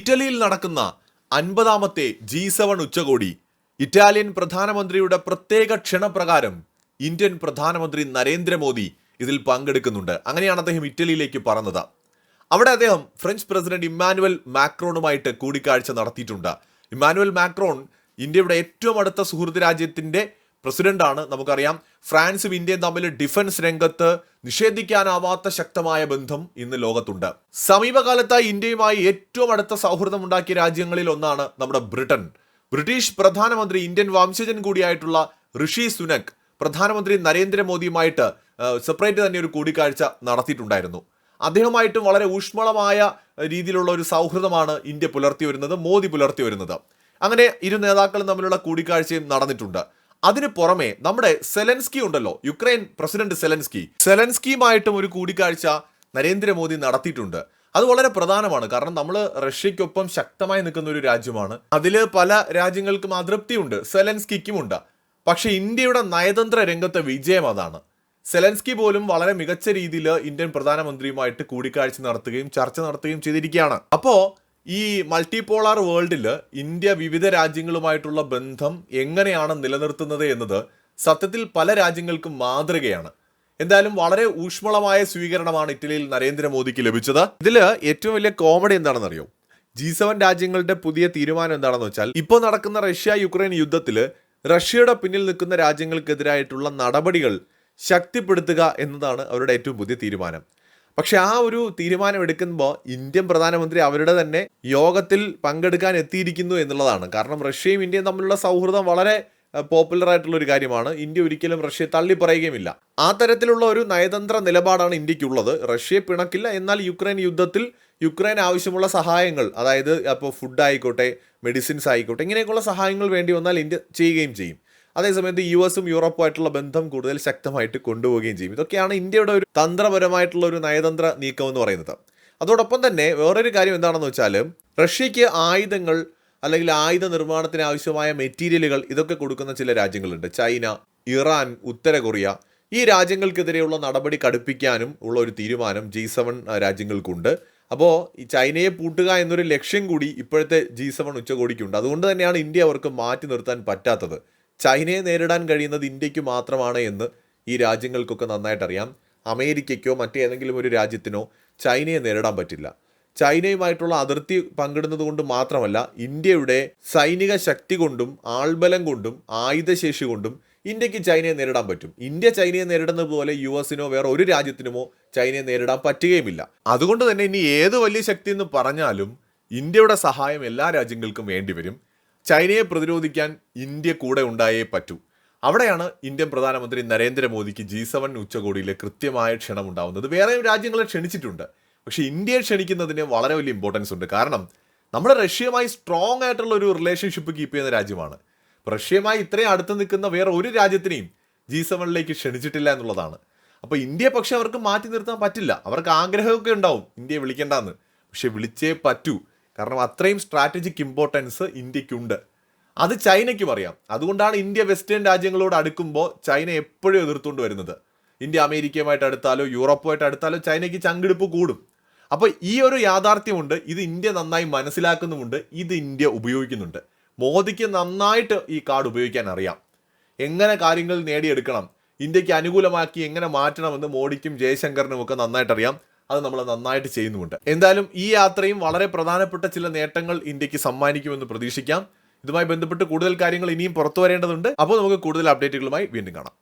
ഇറ്റലിയിൽ നടക്കുന്ന അൻപതാമത്തെ ജി സെവൻ ഉച്ചകോടി ഇറ്റാലിയൻ പ്രധാനമന്ത്രിയുടെ പ്രത്യേക ക്ഷണപ്രകാരം ഇന്ത്യൻ പ്രധാനമന്ത്രി നരേന്ദ്രമോദി ഇതിൽ പങ്കെടുക്കുന്നുണ്ട്. അങ്ങനെയാണ് അദ്ദേഹം ഇറ്റലിയിലേക്ക് പറഞ്ഞത് അവിടെ അദ്ദേഹം ഫ്രഞ്ച് പ്രസിഡന്റ് ഇമ്മാനുവൽ മാക്രോണുമായിട്ട് കൂടിക്കാഴ്ച നടത്തിയിട്ടുണ്ട്. ഇമ്മാനുവൽ മാക്രോൺ ഇന്ത്യയുടെ ഏറ്റവും അടുത്ത സുഹൃത്ത് രാജ്യത്തിന്റെ പ്രസിഡന്റാണ് നമുക്കറിയാം. ഫ്രാൻസും ഇന്ത്യയും തമ്മിൽ ഡിഫൻസ് രംഗത്ത് നിഷേധിക്കാനാവാത്ത ശക്തമായ ബന്ധം ഇന്ന് ലോകത്തുണ്ട്. സമീപകാലത്തായി ഇന്ത്യയുമായി ഏറ്റവും അടുത്ത സൗഹൃദം ഉണ്ടാക്കിയ രാജ്യങ്ങളിൽ ഒന്നാണ് നമ്മുടെ ബ്രിട്ടൻ. ബ്രിട്ടീഷ് പ്രധാനമന്ത്രി ഇന്ത്യൻ വംശജൻ കൂടിയായിട്ടുള്ള ഋഷി സുനക് പ്രധാനമന്ത്രി നരേന്ദ്രമോദിയുമായിട്ട് സെപ്പറേറ്റ് തന്നെ ഒരു കൂടിക്കാഴ്ച നടത്തിയിട്ടുണ്ടായിരുന്നു. അദ്ദേഹമായിട്ടും വളരെ ഊഷ്മളമായ രീതിയിലുള്ള ഒരു സൗഹൃദമാണ് ഇന്ത്യ പുലർത്തി വരുന്നത് മോദി പുലർത്തി വരുന്നത്. അങ്ങനെ ഇരു നേതാക്കളും തമ്മിലുള്ള കൂടിക്കാഴ്ചയും നടന്നിട്ടുണ്ട്. അതിന് പുറമെ നമ്മുടെ സെലൻസ്കി ഉണ്ടല്ലോ യുക്രൈൻ പ്രസിഡന്റ് സെലൻസ്കി. സെലൻസ്കിയുമായിട്ടും ഒരു കൂടിക്കാഴ്ച നരേന്ദ്രമോദി നടത്തിയിട്ടുണ്ട്. അത് വളരെ പ്രധാനമാണ്. കാരണം നമ്മൾ റഷ്യയ്ക്കൊപ്പം ശക്തമായി നിൽക്കുന്ന ഒരു രാജ്യമാണ്. അതിൽ പല രാജ്യങ്ങൾക്കും അതൃപ്തിയുണ്ട്. സെലൻസ്കിക്കുമുണ്ട്. പക്ഷേ ഇന്ത്യയുടെ നയതന്ത്ര രംഗത്തെ വിജയം അതാണ്. സെലൻസ്കി പോലും വളരെ മികച്ച രീതിയിൽ ഇന്ത്യൻ പ്രധാനമന്ത്രിയുമായിട്ട് കൂടിക്കാഴ്ച നടത്തുകയും ചർച്ച നടത്തുകയും ചെയ്തിരിക്കുകയാണ്. അപ്പോ ഈ മൾട്ടിപോളാർ വേൾഡിൽ ഇന്ത്യ വിവിധ രാജ്യങ്ങളുമായിട്ടുള്ള ബന്ധം എങ്ങനെയാണ് നിലനിർത്തുന്നത് എന്നത് സത്യത്തിൽ പല രാജ്യങ്ങൾക്കും മാതൃകയാണ്. എന്തായാലും വളരെ ഊഷ്മളമായ സ്വീകരണമാണ് ഇറ്റലിയിൽ നരേന്ദ്രമോദിക്ക് ലഭിച്ചത്. ഇതിൽ ഏറ്റവും വലിയ കോമഡി എന്താണെന്നറിയോ? ജി സെവൻ രാജ്യങ്ങളുടെ പുതിയ തീരുമാനം എന്താണെന്ന് വെച്ചാൽ ഇപ്പോൾ നടക്കുന്ന റഷ്യ യുക്രൈൻ യുദ്ധത്തിൽ റഷ്യയുടെ പിന്നിൽ നിൽക്കുന്ന രാജ്യങ്ങൾക്കെതിരായിട്ടുള്ള നടപടികൾ ശക്തിപ്പെടുത്തുക എന്നതാണ് അവരുടെ ഏറ്റവും പുതിയ തീരുമാനം. പക്ഷെ ആ ഒരു തീരുമാനം എടുക്കുമ്പോൾ ഇന്ത്യൻ പ്രധാനമന്ത്രി അവരുടെ തന്നെ യോഗത്തിൽ പങ്കെടുക്കാൻ എത്തിയിരിക്കുന്നു എന്നുള്ളതാണ്. കാരണം റഷ്യയും ഇന്ത്യയും തമ്മിലുള്ള സൗഹൃദം വളരെ പോപ്പുലർ ആയിട്ടുള്ള ഒരു കാര്യമാണ്. ഇന്ത്യ ഒരിക്കലും റഷ്യയെ തള്ളി പറയുകയുമില്ല. ആ തരത്തിലുള്ള ഒരു നയതന്ത്ര നിലപാടാണ് ഇന്ത്യക്കുള്ളത്. റഷ്യയെ പിണക്കില്ല. എന്നാൽ യുക്രൈൻ യുദ്ധത്തിൽ യുക്രൈൻ ആവശ്യമുള്ള സഹായങ്ങൾ അതായത് അപ്പോൾ ഫുഡ് ആയിക്കോട്ടെ മെഡിസിൻസ് ആയിക്കോട്ടെ ഇങ്ങനെയൊക്കെയുള്ള സഹായങ്ങൾ വേണ്ടി വന്നാൽ ഇന്ത്യ ചെയ്യുകയും ചെയ്യും. അതേസമയത്ത് യു എസും യൂറോപ്പുമായിട്ടുള്ള ബന്ധം കൂടുതൽ ശക്തമായിട്ട് കൊണ്ടുപോവുകയും ചെയ്യും. ഇതൊക്കെയാണ് ഇന്ത്യയുടെ ഒരു തന്ത്രപരമായിട്ടുള്ള ഒരു നയതന്ത്ര നീക്കം എന്ന് പറയുന്നത്. അതോടൊപ്പം തന്നെ വേറൊരു കാര്യം എന്താണെന്ന് വെച്ചാൽ റഷ്യയ്ക്ക് ആയുധങ്ങൾ അല്ലെങ്കിൽ ആയുധ നിർമ്മാണത്തിന് ആവശ്യമായ മെറ്റീരിയലുകൾ ഇതൊക്കെ കൊടുക്കുന്ന ചില രാജ്യങ്ങളുണ്ട്. ചൈന ഇറാൻ ഉത്തര കൊറിയ. ഈ രാജ്യങ്ങൾക്കെതിരെയുള്ള നടപടി കടുപ്പിക്കാനും ഉള്ള ഒരു തീരുമാനം ജി സെവൻ രാജ്യങ്ങൾക്കുണ്ട്. അപ്പോൾ ഈ ചൈനയെ പൂട്ടുക എന്നൊരു ലക്ഷ്യം കൂടി ഇപ്പോഴത്തെ ജി സെവൻ ഉച്ചകോടിക്കുണ്ട്. അതുകൊണ്ട് തന്നെയാണ് ഇന്ത്യ അവർക്ക് മാറ്റി നിർത്താൻ പറ്റാത്തത്. ചൈനയെ നേരിടാൻ കഴിയുന്നത് ഇന്ത്യയ്ക്ക് മാത്രമാണ് എന്ന് ഈ രാജ്യങ്ങൾക്കൊക്കെ നന്നായിട്ടറിയാം. അമേരിക്കയ്ക്കോ മറ്റേതെങ്കിലും ഒരു രാജ്യത്തിനോ ചൈനയെ നേരിടാൻ പറ്റില്ല. ചൈനയുമായിട്ടുള്ള അതിർത്തി പങ്കിടുന്നത് കൊണ്ട് മാത്രമല്ല ഇന്ത്യയുടെ സൈനിക ശക്തി കൊണ്ടും ആൾബലം കൊണ്ടും ആയുധശേഷി കൊണ്ടും ഇന്ത്യയ്ക്ക് ചൈനയെ നേരിടാൻ പറ്റും. ഇന്ത്യ ചൈനയെ നേരിടുന്നത് പോലെ യു എസിനോ വേറെ ഒരു രാജ്യത്തിനുമോ ചൈനയെ നേരിടാൻ പറ്റുകയുമില്ല. അതുകൊണ്ട് തന്നെ ഇനി ഏത് വലിയ ശക്തി എന്ന് പറഞ്ഞാലും ഇന്ത്യയുടെ സഹായം എല്ലാ രാജ്യങ്ങൾക്കും വേണ്ടിവരും ചൈനയെ പ്രതിരോധിക്കാൻ ഇന്ത്യ കൂടെ ഉണ്ടായേ പറ്റൂ. അവിടെയാണ് ഇന്ത്യൻ പ്രധാനമന്ത്രി നരേന്ദ്രമോദിക്ക് ജി സെവൻ ഉച്ചകോടിയിലെ കൃത്യമായ ക്ഷണം ഉണ്ടാവുന്നത് വേറെ രാജ്യങ്ങളെ ക്ഷണിച്ചിട്ടുണ്ട്. പക്ഷെ ഇന്ത്യയെ ക്ഷണിക്കുന്നതിന് വളരെ വലിയ ഇമ്പോർട്ടൻസ് ഉണ്ട്. കാരണം നമ്മുടെ റഷ്യയുമായി സ്ട്രോങ് ആയിട്ടുള്ള ഒരു റിലേഷൻഷിപ്പ് കീപ്പ് ചെയ്യുന്ന രാജ്യമാണ്. റഷ്യയുമായി ഇത്രയും അടുത്ത് നിൽക്കുന്ന വേറെ ഒരു രാജ്യത്തിനെയും ജി സെവനിലേക്ക് ക്ഷണിച്ചിട്ടില്ല എന്നുള്ളതാണ്. അപ്പോൾ ഇന്ത്യയെ പക്ഷെ അവർക്ക് മാറ്റി നിർത്താൻ പറ്റില്ല. അവർക്ക് ആഗ്രഹമൊക്കെ ഉണ്ടാവും. ഇന്ത്യയെ വിളിക്കേണ്ടെന്ന്. പക്ഷെ വിളിച്ചേ പറ്റൂ. കാരണം അത്രയും സ്ട്രാറ്റജിക് ഇമ്പോർട്ടൻസ് ഇന്ത്യക്കുണ്ട്. അത് ചൈനയ്ക്കും അറിയാം. അതുകൊണ്ടാണ് ഇന്ത്യ വെസ്റ്റേൺ രാജ്യങ്ങളോട് അടുക്കുമ്പോൾ ചൈന എപ്പോഴും എതിർത്തുകൊണ്ട് വരുന്നത്. ഇന്ത്യ അമേരിക്കയുമായിട്ട് അടുത്താലോ യൂറോപ്പുമായിട്ട് അടുത്താലോ ചൈനയ്ക്ക് ചങ്കിടിപ്പ് കൂടും. അപ്പോൾ ഈ ഒരു യാഥാർത്ഥ്യമുണ്ട് ഇത് ഇന്ത്യ നന്നായി മനസ്സിലാക്കുന്നുമുണ്ട് ഇത് ഇന്ത്യ ഉപയോഗിക്കുന്നുണ്ട്. മോദിക്ക് നന്നായിട്ട് ഈ കാർഡ് ഉപയോഗിക്കാൻ അറിയാം. എങ്ങനെ കാര്യങ്ങൾ നേടിയെടുക്കണം ഇന്ത്യയ്ക്ക് അനുകൂലമാക്കി എങ്ങനെ മാറ്റണമെന്ന് മോഡിക്കും ജയശങ്കറിനും ഒക്കെ നന്നായിട്ട് അറിയാം അത് നമ്മൾ നന്നായിട്ട് ചെയ്യുന്നുമുണ്ട്. എന്തായാലും ഈ യാത്രയും വളരെ പ്രധാനപ്പെട്ട ചില നേട്ടങ്ങൾ ഇന്ത്യയ്ക്ക് സമ്മാനിക്കുമെന്ന് പ്രതീക്ഷിക്കാം. ഇതുമായി ബന്ധപ്പെട്ട് കൂടുതൽ കാര്യങ്ങൾ ഇനിയും പുറത്തു വരേണ്ടതുണ്ട്. അപ്പോൾ നമുക്ക് കൂടുതൽ അപ്ഡേറ്റുകളുമായി വീണ്ടും കാണാം.